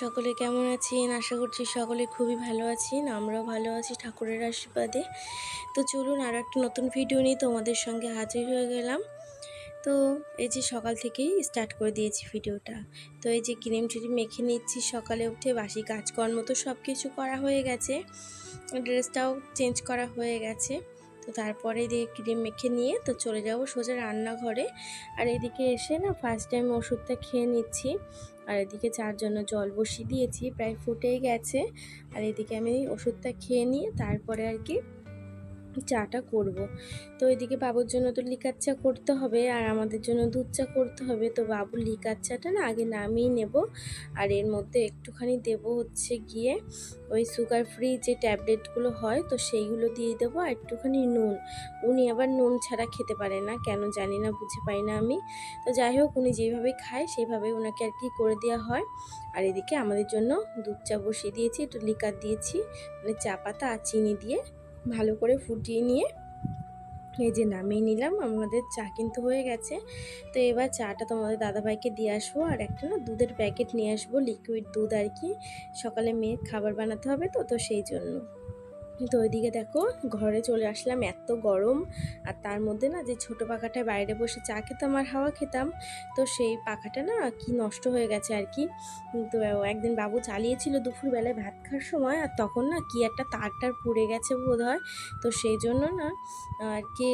সকলে কেমন আছেন? আশা করছি সকলে খুবই ভালো আছেন, আমরাও ভালো আছি ঠাকুরের আশীর্বাদে। তো চলুন আর একটা নতুন ভিডিও নিয়ে তোমাদের সঙ্গে হাজির হয়ে গেলাম। তো এই যে সকাল থেকেই স্টার্ট করে দিয়েছি ভিডিওটা তো এই যে ক্রিম ট্রিম মেখে নিচ্ছি, সকালে উঠে বাসি কাজকর্ম তো সব কিছু করা হয়ে গেছে। ড্রেসটাও চেঞ্জ করা হয়ে গেছে। তো তারপরে দিয়ে ক্রিম মেখে নিয়ে তো চলে যাব সোজা রান্নাঘরে। আর এদিকে এসে না ফার্স্ট টাইম ওষুধটা খেয়ে নিচ্ছি। আর এদিকে চার জন্য জল বসিয়ে দিয়েছি, প্রায় ফুটেই গেছে। আর এদিকে আমি ওষুধটা খেয়ে নিয়ে তারপরে আর কি চাটা করব। তো এদিকে বাবুর জন্য তো লিকার চা করতে হবে আর আমাদের জন্য দুধ চা করতে হবে। তো বাবু লিকার চাটা না আগে নামিয়ে নেব আর এর মধ্যে একটুখানি দেব হচ্ছে গিয়ে ওই সুগার ফ্রি যে ট্যাবলেটগুলো হয়, তো সেইগুলো দিয়ে দেবো আর একটুখানি নুন। উনি আবার নুন ছাড়া খেতে পারে না, কেন জানি না, বুঝে পাই না আমি। তো যাই হোক, উনি যেভাবে খায় সেইভাবে ওনাকে আর কি করে দেওয়া হয়। আর এদিকে আমাদের জন্য দুধ চা বসিয়ে দিয়েছি, একটু লিকার দিয়েছি মানে চা পাতা আর চিনি দিয়ে। ভালো করে ফুটিয়ে নিয়ে এই যে নামিয়ে নিলাম, আমাদের চা কিন্তু হয়ে গেছে। তো এবার চাটা তোমাদের দাদাভাইকে দিয়ে আসব আর একটা না দুধের প্যাকেট নিয়ে আসব লিকুইড দুধ আর কি। সকালে মেয়ে খাবার বানাতে হবে তো তো সেই জন্য। তো ওইদিকে দেখো ঘরে চলে আসলাম, এত গরম। আর তার মধ্যে না যে ছোট পাখাটায় বাইরে বসে চা খেতাম আর হাওয়া খেতাম, তো সেই পাখাটা না কি নষ্ট হয়ে গেছে আর কি। তো একদিন বাবু চালিয়েছিল দুপুরবেলায় ভাত খাওয়ার সময়, আর তখন না কি একটা তারটার পুড়ে গেছে বোধ হয় তো সেই জন্য না, আর কি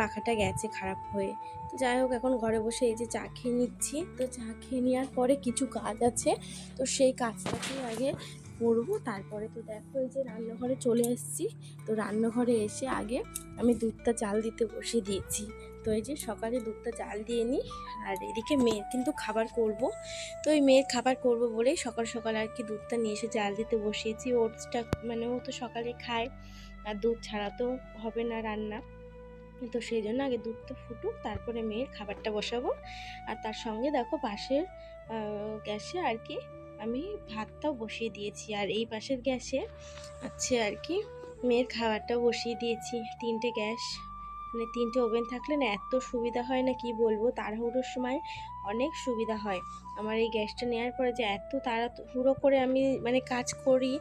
পাখাটা গেছে খারাপ হয়ে। তো যাই হোক, এখন ঘরে বসে এই যে চা খেয়ে নিচ্ছি। তো চা খেয়ে নেওয়ার পরে কিছু কাজ আছে, তো সেই কাজটাকে আগে করব। তারপরে তো দেখো এই যে রান্নাঘরে চলে এসেছি। তো রান্নাঘরে এসে আগে আমি দুধটা চাল দিতে বসিয়ে দিয়েছি। তো এই যে সকালে দুধটা চাল দিয়ে নিই। আর এদিকে মেয়ের কিন্তু খাবার করব। তো ওই মেয়ের খাবার করব বলেই সকাল সকাল আর কি দুধটা নিয়ে এসে চাল দিতে বসিয়েছি। ওটসটা মানে ও তো সকালে খায়। আর দুধ ছাড়া তো হবে না রান্না। তো সেই জন্য আগে দুধটা ফুটুক, তারপরে মেয়ের খাবারটা বসাবো। আর তার সঙ্গে দেখো পাশের গ্যাসে আর কি আমি ভাতটাও বসিয়ে দিয়েছি আর এই পাশের গ্যাসে আছে আর কি মেয়ের খাবারটাও বসিয়ে দিয়েছি। তিনটে গ্যাস মানে তিনটে ওভেন থাকলে না এত সুবিধা হয় না কি বলব? তাড়াহুড়োর সময় অনেক সুবিধা হয়। আমার এই গ্যাসটা নেওয়ার পরে যে এত তাড়াহুড়ো করে আমি মানে কাজ করি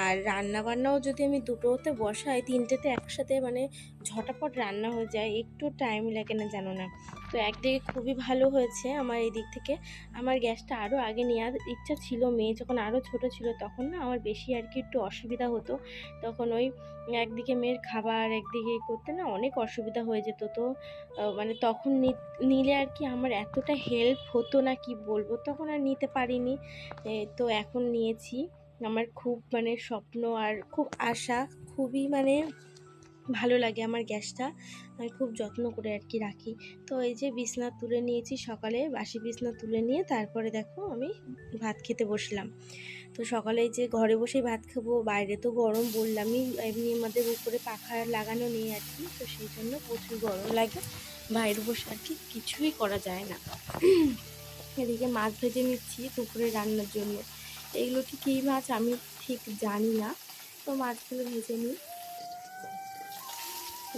আর রান্না বান্নাও যদি আমি দুটোতে বসাই, তিনটেতে একসাথে মানে ঝটাপট রান্না হয়ে যায়, একটু টাইম লাগে না জানো না। তো একদিকে খুবই ভালো হয়েছে আমার এই দিক থেকে। আমার গ্যাসটা আরও আগে নেওয়ার ইচ্ছা ছিল, মেয়ে যখন আরও ছোট ছিল তখন না আমার বেশি আর কি একটু অসুবিধা হতো। তখন ওই একদিকে মেয়ের খাবার, একদিকে করতে না অনেক অসুবিধা হয়ে যেত। তো মানে তখন নিলে আর কি আমার এতটা হেল্প হতো না, কি বলব? তখন আর নিতে পারিনি। তো এখন নিয়েছি। আমার খুব মানে স্বপ্ন আর খুব আশা, খুবই মানে ভালো লাগে আমার গ্যাসটা। আমি খুব যত্ন করে আর কি রাখি। তো এই যে বিছনা তুলে নিয়েছি সকালে, বাসি বিছনা তুলে নিয়ে তারপরে দেখো আমি ভাত খেতে বসলাম। তো সকালে যে ঘরে বসেই ভাত খাব, বাইরে তো গরম বললামই, এমনি আমাদের উপরে পাখা লাগানো নেই আর কি, তো সেই জন্য প্রচুর গরম লাগে। বাইরে বসে আর কি কিছুই করা যায় না। এদিকে মাছ ভেজে নিচ্ছি দুপুরে রান্নার জন্য। এগুলো ঠিক কী মাছ আমি ঠিক জানি না, তো মাছগুলো ভেজে নিই।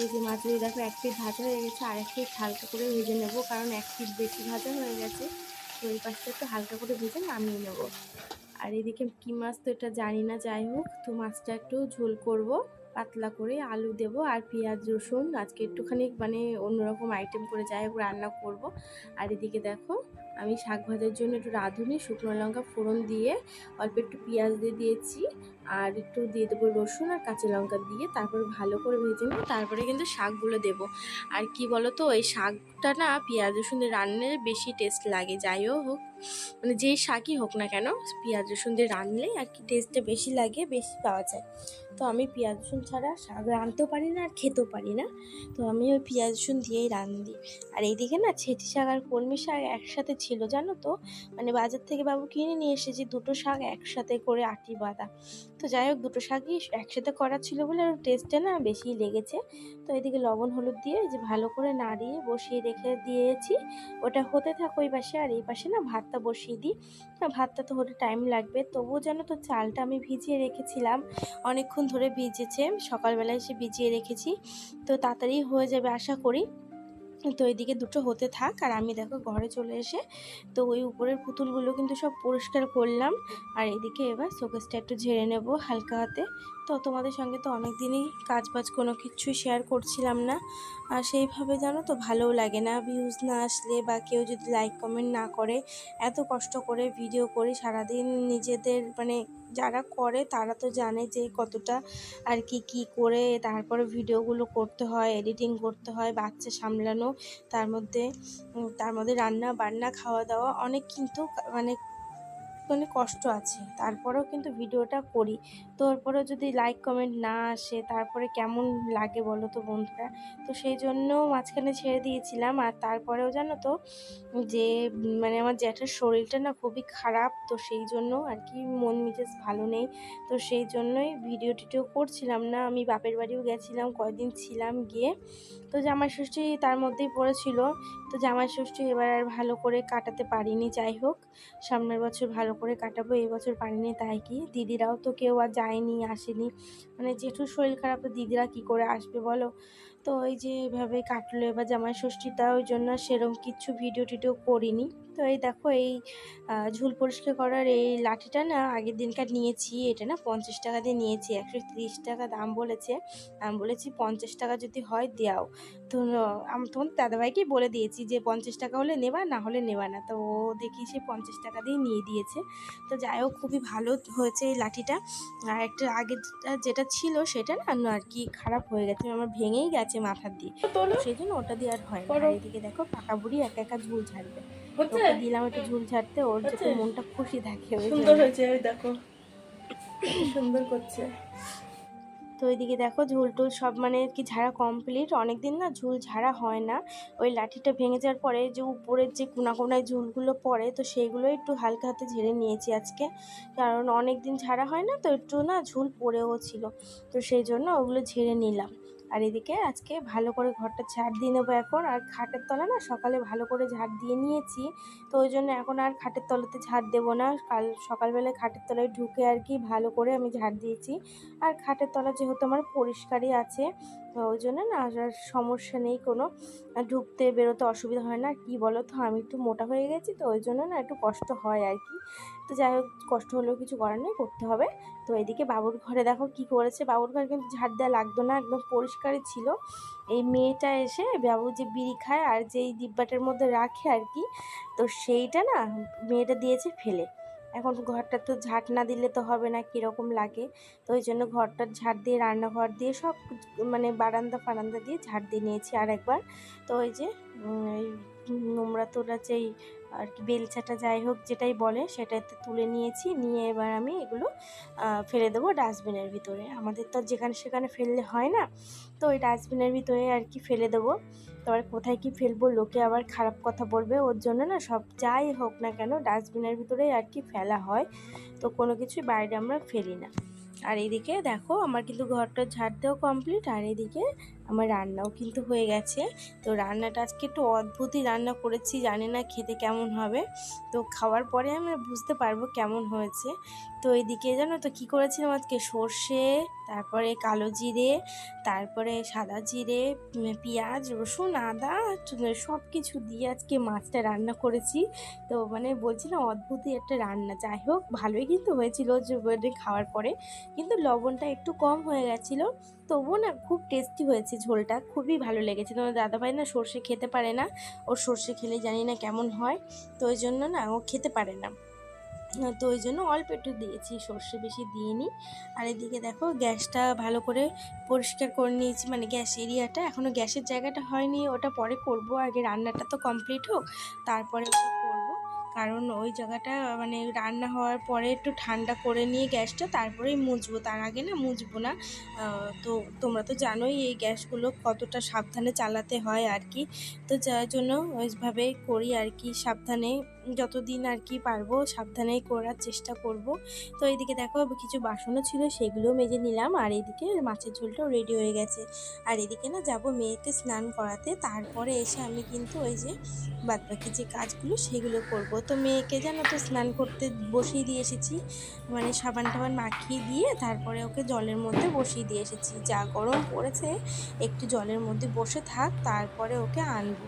এই যে মাছগুলো দেখো, এক পিস ভাজা হয়ে গেছে, আর এক পিস হালকা করে ভেজে নেব, কারণ এক পিস বেশি ভাজা হয়ে গেছে। তো এই পাশটা একটু হালকা করে ভেজে নামিয়ে নেব। আর এদিকে কী মাছ তো এটা জানি না, যাই হোক, তো মাছটা একটু ঝোল করব। পাতলা করে আলু দেব আর পেঁয়াজ, রসুন, আজকে একটুখানি মানে অন্যরকম আইটেম করে যাই হোক রান্না করব। আর এদিকে দেখো, আমি শাক ভাজার জন্য একটু রাঁধুনি, শুকনো লঙ্কা ফোড়ন দিয়ে অল্প একটু পেঁয়াজ দিয়ে দিয়েছি। আর একটু দিয়ে দেবো রসুন আর কাঁচা লঙ্কা দিয়ে তারপরে ভালো করে ভেজে নেব তারপরে কিন্তু শাকগুলো দেবো। আর কি বলো তো এই শাকটা না পেঁয়াজ, রসুন রান্নার বেশি টেস্ট লাগে যাইও হোক। মানে যেই শাকই হোক না কেন, পেঁয়াজ, রসুন দিয়ে রানলে আর কি টেস্টটা বেশি লাগে, বেশি পাওয়া যায়। তো আমি পেঁয়াজ, রসুন ছাড়া শাক রাঁধতেও পারি না আর খেতেও পারি না। তো আমি ওই পেঁয়াজ, রসুন দিয়েই রান্ধি আর এইদিকে না ছেটি শাক আর কলমি শাক একসাথে ছিল, জানো তো? মানে বাজার থেকে বাবু কিনে নিয়ে এসেছি দুটো শাক একসাথে করে আটি বাঁধা। তো যাই হোক, দুটো শাকই একসাথে করা ছিল বলে আর টেস্টটা না বেশি লেগেছে। তো এদিকে লবণ, হলুদ দিয়ে যে ভালো করে নাড়িয়ে বসিয়ে রেখে দিয়েছি। ওটা হতে থাকো ওই পাশে আর এই পাশে না ভাতটা বসিয়ে দিই। ভাতটা তো হতে টাইম লাগবে। তবুও যেন তো চালটা আমি ভিজিয়ে রেখেছিলাম। অনেকক্ষণ ধরে ভিজেছে। সকালবেলায় এসে ভিজিয়ে রেখেছি। তো তাড়াতাড়ি হয়ে যাবে আশা করি। তো এদিকে দুটো হতে থাক। আর আমি দেখো ঘরে চলে এসে তো ওই উপরের পুতুলগুলো কিন্তু সব পরিষ্কার করলাম। আর এদিকে এবার শোকেসটা একটু ঝেড়ে নেব হালকা হাতে। তো তোমাদের সঙ্গে তো অনেক দিনই কাজ বাজ কোনো কিছুই শেয়ার করছিলাম না। আর সেইভাবে জানো তো ভালোও লাগে না ভিউজ না আসলে বা কেউ যদি লাইক কমেন্ট না করে, এত কষ্ট করে ভিডিও করি, সারাদিন নিজেদের মানে যারা করে তারা তো জানে যে কতটা আর কি কি করে তারপরে ভিডিওগুলো করতে হয় এডিটিং করতে হয়, বাচ্চা সামলানো, তার মধ্যে তার মধ্যে রান্না বান্না, খাওয়া দাওয়া অনেক কিন্তু মানে মানে কষ্ট আছে। তারপরেও কিন্তু ভিডিওটা করি। তারপরেও যদি লাইক কমেন্ট না আসে, তারপরে কেমন লাগে বলো তো বন্ধুরা? তো সেই জন্য মাঝখানে ছেড়ে দিয়েছিলাম। আর তারপরেও জানো তো, যে মানে আমার জ্যাঠার শরীরটা না খুবই খারাপ, তো সেই জন্য আর কি মন মেজাজ ভালো নেই। তো সেই জন্যই ভিডিও টিডিও করছিলাম না। আমি বাপের বাড়িও গেছিলাম, কয়দিন ছিলাম গিয়ে। তো জামাই ষষ্ঠী তার মধ্যেই পড়েছিল। তো জামাই ষষ্ঠী এবার আর ভালো করে কাটাতে পারিনি, যাই হোক। সামনের বছর ভালো করে কাটাবো, এই বছর পারিনি তাই কি। দিদিরাও তো কেউ আর যায়নি, আসেনি। মানে জেঠুর শরীর খারাপ, তো দিদিরা কি করে আসবে বলো? তো ওই যে এভাবে কাটলো, এবার জামাই ষষ্ঠীটা ওই জন্য সেরকম কিছু ভিডিও টিডিও করিনি। তো এই দেখো এই ঝুল পরিষ্কার করার এই লাঠিটা না আগের দিনকার নিয়েছি। এটা না পঞ্চাশ টাকা দিয়ে নিয়েছি একশো তিরিশ টাকা দাম বলেছে। আমি বলেছি পঞ্চাশ টাকা যদি হয় দেও তো আমি তখন দাদাভাইকে বলে দিয়েছি যে পঞ্চাশ টাকা হলে নেবা না হলে নেবা না। তো ও দেখি সে পঞ্চাশ টাকা দিয়ে নিয়ে দিয়েছে। তো যাই হোক খুবই ভালো হয়েছে এই লাঠিটা। আর একটা আগের যেটা ছিল সেটা না আর কি খারাপ হয়ে গেছে আমার ভেঙেই গেছে মাথার দিয়ে। তো সেই জন্য ওটা দিয়ে আর হয় না। এদিকে দেখো পাকা বুড়ি একা একা ঝুল ঝাড়বে। হচ্ছে ওকে দিলাম একটু ঝুল ছাড়তে ওর যাতে মনটা খুশি থাকে সুন্দর। হয়েছে ওই দেখো। সুন্দর করছে। তো ওইদিকে দেখো ঝুল টুল সব মানে কি ঝাড়া কমপ্লিট। অনেক দিন না ঝুল ঝাড়া হয় না। ওই লাঠিটা ভেঙে যাওয়ার পরে যে উপরের যে কোনা কোনায় ঝুলগুলো পড়ে তো সেইগুলো একটু হালকা হাতে ঝেড়ে নিয়েছি আজকে। কারণ অনেক দিন ঝাড়া হয় না তো একটু না ঝুল পড়েও ছিল। তো সেই জন্য ওগুলো ঝেড়ে নিলাম। আর এদিকে আজকে ভালো করে ঘরটা ঝাড় দিয়ে নেব এখন। আর খাটের তলা না সকালে ভালো করে ঝাড় দিয়ে নিয়েছি। তো ওই জন্য এখন আর খাটের তলাতে ঝাড় দেবো না। কাল সকালবেলায় খাটের তলায় ঢুকে আর কি ভালো করে আমি ঝাড় দিয়েছি। আর খাটের তলা যেহেতু আমার পরিষ্কারই আছে ওই জন্য না আর সমস্যা নেই, কোনো ঢুকতে বেরোতে অসুবিধা হয় না। কি বলো তো আমি একটু মোটা হয়ে গেছি তো ওই জন্য না একটু কষ্ট হয় আর কি। তো যাই হোক, কষ্ট হলেও কিছু করার নেই, করতে হবে। তো এদিকে বাবুর ঘরে দেখো কি করেছে। বাবুর ঘরে কিন্তু ঝাড় দেওয়া লাগতো না, একদম পরিষ্কারই ছিল। এই মেয়েটা এসে বাবু যে বিড়ি খায় আর যেই ডিব্বাটার মধ্যে রাখে আর কি, তো সেইটা না মেয়েটা দিয়েছে ফেলে। এখন ঘরটা তো ঝাঁট না দিলে তো হবে না, কীরকম লাগে? তো ওই জন্য ঘরটা ঝাঁট দিয়ে, রান্নাঘর দিয়ে সব মানে বারান্দা ফারান্দা দিয়ে ঝাড় দিয়ে নিয়েছি আর একবার তো ওই যে নোংরা তোলা যেই আর কি বেলচাটা যাই হোক যেটাই বলে সেটাতে তুলে নিয়েছি, নিয়ে এবার আমি এগুলো ফেলে দেবো ডাস্টবিনের ভিতরে। আমাদের তো যেখানে সেখানে ফেললে হয় না, তো ওই ডাস্টবিনের ভিতরে আর কি ফেলে দেবো। তারপর কোথায় কি ফেলব? লোকে আবার খারাপ কথা বলবে, ওর জন্য না সব যাই হোক না কেন ডাস্টবিনের ভিতরেই আর কি ফেলা হয়। তো কোনো কিছুই বাইরে আমরা ফেলি না। আর এদিকে দেখো, আমার কিন্তু ঘরটা ঝাড় দেওয়া কমপ্লিট আর এদিকে আমার রান্নাও কিন্তু হয়ে গেছে। তো রান্নাটা আজকে একটু অদ্ভুতই রান্না করেছি, জানি না খেতে কেমন হবে। তো খাওয়ার পরে আমি বুঝতে পারব কেমন হয়েছে। তো এদিকে জানো তো কী করেছিলাম আজকে? সর্ষে, তারপরে কালো জিরে, তারপরে সাদা জিরে পেঁয়াজ, রসুন, আদা সব কিছু দিয়ে আজকে মাছটা রান্না করেছি। তো মানে বলছি না অদ্ভুতই একটা রান্না। যাই হোক, ভালোই কিন্তু হয়েছিল যে মানে খাওয়ার পরে। কিন্তু লবণটা একটু কম হয়ে গেছিল। তবুও না খুব টেস্টি হয়েছে ঝোলটা। খুবই ভালো লেগেছে। তোমার দাদাভাই না সর্ষে খেতে পারে না। ওর সর্ষে খেলে জানি না কেমন হয়। তো ওই জন্য না ও খেতে পারে না। তো ওই জন্য অল্প একটু দিয়েছি। সর্ষে বেশি দিইনি। আর এদিকে দেখো গ্যাসটা ভালো করে পরিষ্কার করে নিয়েছি। মানে গ্যাস এরিয়াটা এখনও গ্যাসের জায়গাটা হয়নি। ওটা পরে করব। আগে রান্নাটা তো কমপ্লিট হোক। তারপরে কারণ ওই জায়গাটা মানে রান্না হওয়ার পরে একটু ঠান্ডা করে নিয়ে গ্যাসটা তারপরেই মুছবো। তার আগে না মুছবো না। তো তোমরা তো জানোই এই গ্যাসগুলো কতটা সাবধানে চালাতে হয় আর কি। তো যার জন্য ওইভাবে করি আর কি সাবধানে। যতদিন আর কি পারব সাবধানেই করার চেষ্টা করব। তো এইদিকে দেখো কিছু বাসনও ছিল, সেগুলোও মেজে নিলাম। আর এদিকে মাছের ঝোলটাও রেডি হয়ে গেছে। আর এদিকে না যাব মেয়েকে স্নান করাতে। তারপরে এসে আমি কিন্তু ওই যে বাদবাকি যে কাজগুলো, সেগুলো করব। তো মেয়েকে যেন তো স্নান করতে বসিয়ে দিয়ে এসেছি। মানে সাবান টাবান মাখিয়ে দিয়ে তারপরে ওকে জলের মধ্যে বসিয়ে দিয়ে এসেছি। যা গরম পড়েছে, একটু জলের মধ্যে বসে থাক, তারপরে ওকে আনব।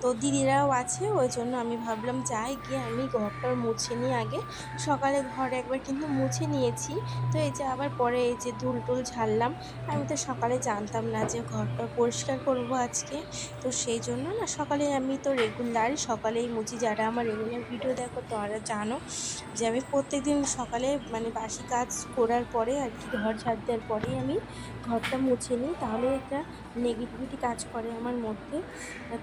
তো দিদিরাও আছে, ওই জন্য আমি ভাবলাম যাই গিয়ে আমি ঘরটা মুছে নিই আগে। সকালে ঘর একবার কিন্তু মুছে নিয়েছি। তো এই যে আবার পরে এই যে ধুল টুল ঝাড়লাম। আমি তো সকালে জানতাম না যে ঘরটা পরিষ্কার করব আজকে। তো সেই জন্য না সকালে আমি তো রেগুলার সকালেই মুছি। যারা আমার রেগুলার ভিডিও দেখো তারা জানো যে আমি প্রত্যেকদিন সকালে মানে বাসি কাজ করার পরে আর কি ঘর ঝাড় দেওয়ার পরেই আমি ঘরটা মুছে নিই। তাহলে একটা নেগেটিভিটি কাজ করে আমার মধ্যে।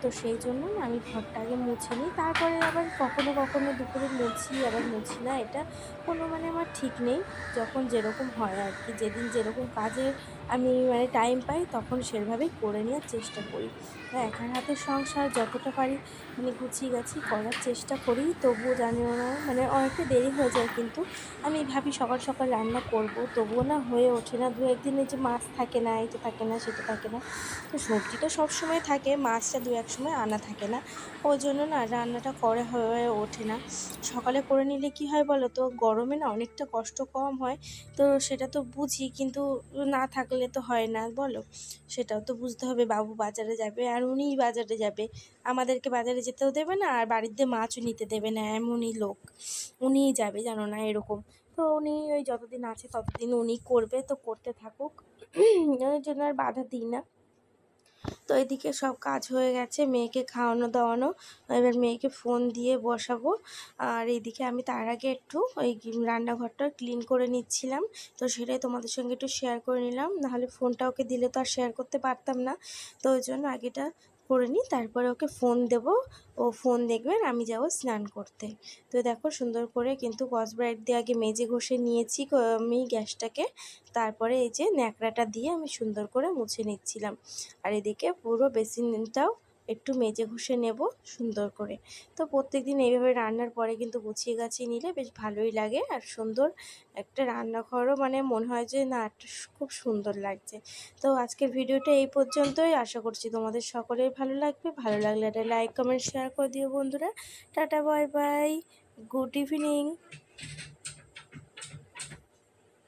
তো সেই জন্য আমি ঘরটা আগে মুছে নিই। তারপরে আবার কখনো কখনো কখনো দুপুরে মুছি আবার মুছি না, এটা কোনো মানে আমার ঠিক নেই। যখন যেরকম হয় আর কি, যেদিন যেরকম কাজে আমি মানে টাইম পাই, তখন সেভাবেই করে নেওয়ার চেষ্টা করি। তো একার হাতে সংসার যতটা পারি মানে গুছিয়ে গাছি করার চেষ্টা করি, তবুও জানিও না মানে অনেকটা দেরি হয়ে যায় কিন্তু আমি ভাবি সকাল সকাল রান্না করব, তবুও না হয়ে ওঠে না। দু একদিনে যে মাছ থাকে না, এটা থাকে না, সেটা থাকে না। তো সবজি তো সবসময় থাকে, মাছটা দু এক সময় আনা থাকে না। ওই জন্য না রান্নাটা করে হয়ে ওঠে না। সকালে করে নিলে কি হয় বলো তো, গরমে না অনেকটা কষ্ট কম হয়। তো সেটা তো বুঝি কিন্তু না থাকলে তো হয় না, বলো? সেটাও তো বুঝতে হবে, বাবু বাজারে যাবে আর উনিই বাজারে যাবে। আমাদেরকে বাজারে যেতেও দেবে না আর বাড়িতে মাছও নিতে দেবে না, এমনই লোক। উনিই যাবে, জানো না, এরকম। তো উনি ওই যতদিন আছে ততদিন উনি করবে, তো করতে থাকুক। ওই জন্য আর বাধা দিই না। তো এদিকে সব কাজ হয়ে গেছে, মেয়েকে খাওয়ানো দাওয়ানো। এবার মেয়েকে ফোন দিয়ে বসাবো। আর এদিকে আমি তার আগে একটু ওই রান্নাঘরটা ক্লিন করে নিচ্ছিলাম। তো সেটাই তোমাদের সঙ্গে একটু শেয়ার করে নিলাম। নাহলে ফোনটা ওকে দিলে তো আর শেয়ার করতে পারতাম না। তো ওই জন্য আগেটা করে নিই, তারপরে ওকে ফোন দেব। ও ফোন দেখবেন আমি যাব স্নান করতে। তো দেখো সুন্দর করে কিন্তু কস ব্রাইট দিয়ে আগে মেজে ঘষে নিয়েছি আমি গ্যাসটাকে। তারপরে এই যে ন্যাকড়াটা দিয়ে আমি সুন্দর করে মুছে নিচ্ছিলাম। আর এদিকে পুরো বেসিনটাও একটু মেজে ঘষে নেব সুন্দর করে। তো প্রত্যেকদিন এইভাবে রান্নার পরে কিন্তু গুছিয়ে গাছিয়ে নিলে বেশ ভালোই লাগে। আর সুন্দর একটা রান্নাঘরও মানে মনে হয় যে, না খুব সুন্দর লাগছে। তো আজকের ভিডিওটা এই পর্যন্তই। আশা করছি তোমাদের সকলের ভালো লাগবে। ভালো লাগলে একটা লাইক কমেন্ট শেয়ার করে দিও বন্ধুরা। Tata bye bye good evening